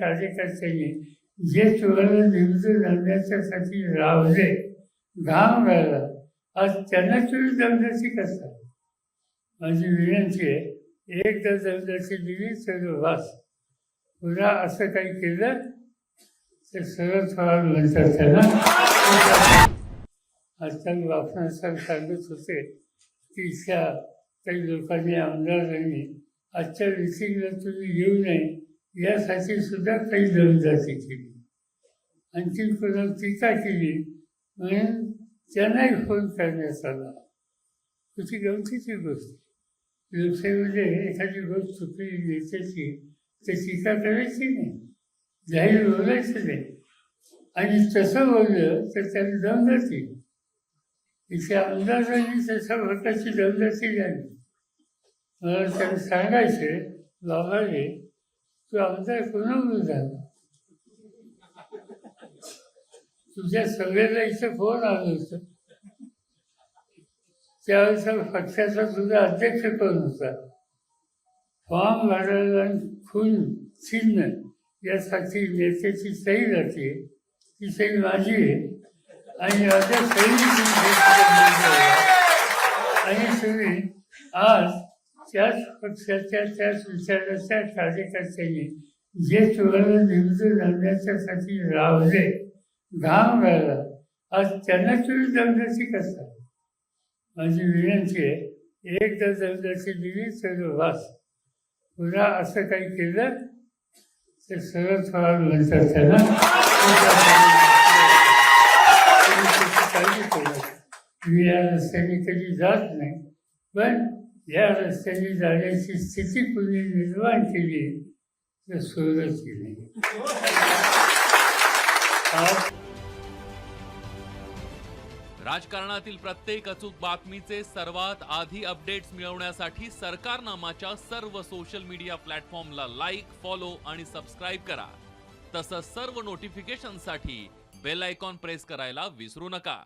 कार्यकर्त्यांनी जे चोराला निवडून आणण्याच्यासाठी रावले. घाम गाळला आज त्यांना चोरी दमदासी कसं माझी विनंती आहे एकदा दमदासी दिली तर वास पुन्हा असं काही केलं तर सरळ थोडा म्हणतात त्यांना आजकाल बापना सर सांगत होते की इथल्या काही लोकांनी आमदारांनी आजच्या मिटिंगला तुम्ही येऊ नये. यासाठी सुद्धा काही दमदाटी केली. आणखी कोणाला टीका केली म्हणून त्यांनाही फोन करण्यात आला. तुझी गमतीची गोष्ट. लोकसेवेमध्ये एखादी गोष्ट चुकली नेत्याची तर टीका करायची नाही. जाहीर बोलायचं नाही. आणि तसं बोललं तर त्याला दमदाटी इथे आमदारांनी तशा भटाची दमदाटी झाली. मला त्याला सांगायचे बाबा रे तू आमदार कोणाकडून झाला तुझ्या सगळ्याला इथं फोन आलं होतं त्यावेळेस पक्षाचा तुझा अध्यक्ष कोण होता? फॉर्म भरायला आणि खून चिन्ह यासाठी नेत्याची सही जाते. ती सही माझी आहे. आणि माझ्या सही आणि तुम्ही आज त्याच पक्षाच्या त्याच विचाराच्या कार्यकर्त्यांनी जे तुम्हाला निवडून आणण्याच्यासाठी रावले घाम राहिला आज त्यांना तुम्ही दमदासी कसा माझी विनंती आहे एकदा दमदासी दिली तर वास पुन्हा असं काही केलं तर सरळ थोडा म्हणतात त्यांना काळजी केलं मी या रस्त्याने कधी जात नाही पण या रस्त्याने जाण्याची स्थिती कुणी निर्माण केली तर सोडत केली. राजकारणातील प्रत्येक अचूक बातमीचे सर्वात आधी अपडेट्स मिळवण्यासाठी सरकारनामाच्या सर्व सोशल मीडिया प्लॅटफॉर्मला लाईक फॉलो आणि सबस्क्राईब करा. तसंच सर्व नोटिफिकेशनसाठी बेल आयकॉन प्रेस करायला विसरू नका.